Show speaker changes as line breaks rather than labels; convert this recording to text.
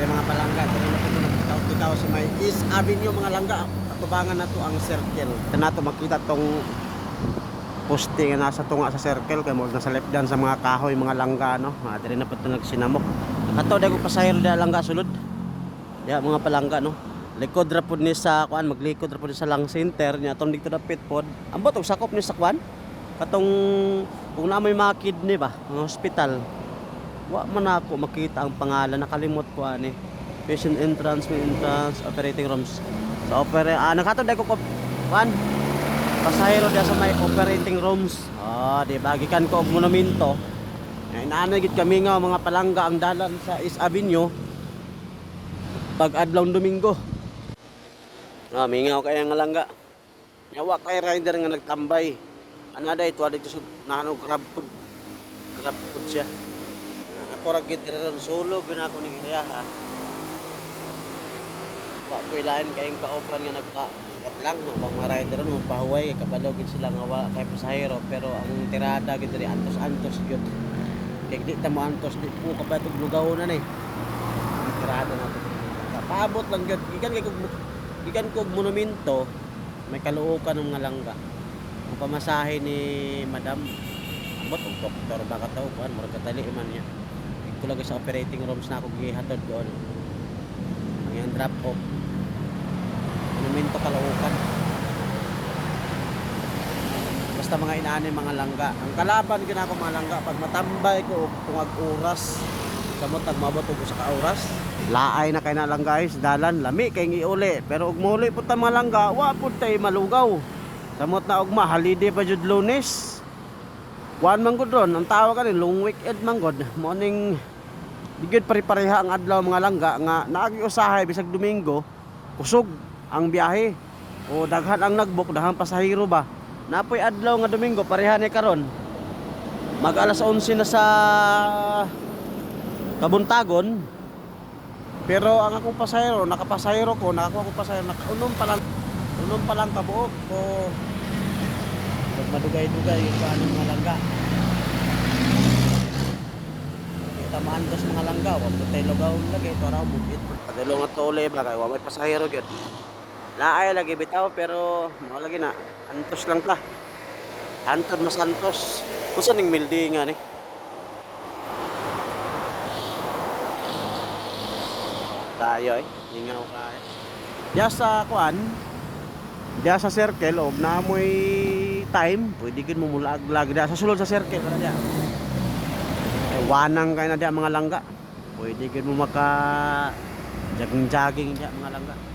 Kaya mga palangga, po nagtitaw-titaw sa may East Avenue mga langga. Atubangan na to ang circle. Ito na to makita tong poste nga nasa tunga sa circle kay mo nasa left dan sa mga kahoy mga langga no. Ah, dali na ito nagsinamok. Ato dai ko pasahero da langga sulod. Ya mga palangga no. Likod ra pud ni sa kuan maglikod ra pud sa lang center nya tong dito dapit pod. Ambot og sakop ni sa kuan. Katong kung na may mga kidney ba, mga hospital. Wa man ako makita ang pangalan nakalimot ko ani. Patient entrance, may entrance, operating rooms. Sa opera ah nakato dai ko ko kuan. Pasahero dia sa may operating rooms. Ah, di bagikan ko og monumento. Ay naanay gid kami nga mga palangga ang dalan sa East Avenue pag adlaw Domingo. Ah, mingaw kaya nga langga. Yawa kay rider nga nagtambay. Day tuwa dito sa nano crab food. Crab food siya. Ako ra gid ron solo binako ni iya ha. Wa ko ilain kayong ka-offer nga nagka lang pang mga rider no pahuway kabalo gid sila nga wala kay pasahero pero ang tirada gid diri antos-antos gyud. Kay di ta mo antos di po ka ba itong lugaw na ni. Tirada na to. Paabot lang gyud. Gikan kay kog gikan kog monumento may kaluokan ng mga langga. Ang pamasahe ni Madam ambot og doktor baka tao kuan murag katali man niya. Kulagay sa operating rooms na ako gihatod doon. Ang drop off. Monumento kalaukan. Basta mga inaani mga langga. Ang kalaban gina ko mga langga pag matambay ko og tungag oras. Kamot nagmabot og usa ka oras. Laay na kay na lang guys, dalan lami kay giuli. Pero ug muli pud ta mga langga, wa pud tay malugaw. Samot na ugma holiday pa jud Lunes. Kuan man gud ron, ang tawag kanin long weekend man gud. Morning Digid pare-pareha ang adlaw mga langga nga naagi usahay bisag Domingo kusog ang biyahe. O daghan ang nagbook daghan pasahero ba. Napoy adlaw nga Domingo pareha ni karon. Mag alas 11 na sa Kabuntagon. Pero ang akong pasahero, nakapasahero ko, nakakuha ko pasahero, nakaunom pa lang, unom pa lang kabuok ko. Pag madugay-dugay yung paano mga langga. Kita maantos mga langga, wag ko tayo lugaw lagi, para bukit. Padalo nga tole ba, kaya wa may pasahero gyud. Laay lagi bitaw, pero mga lagi na, antos lang ta. Antod mas antos. Kung saan yung mildi nga ni? tayo eh. Lingaw kaya. Diya sa kuan, diya sa circle og naamoy time, pwede kin mo mulag-lag diya sa sulod sa circle diya. Wanang kay na diya mga langga. Pwede kin mo maka jogging-jogging diya mga langga.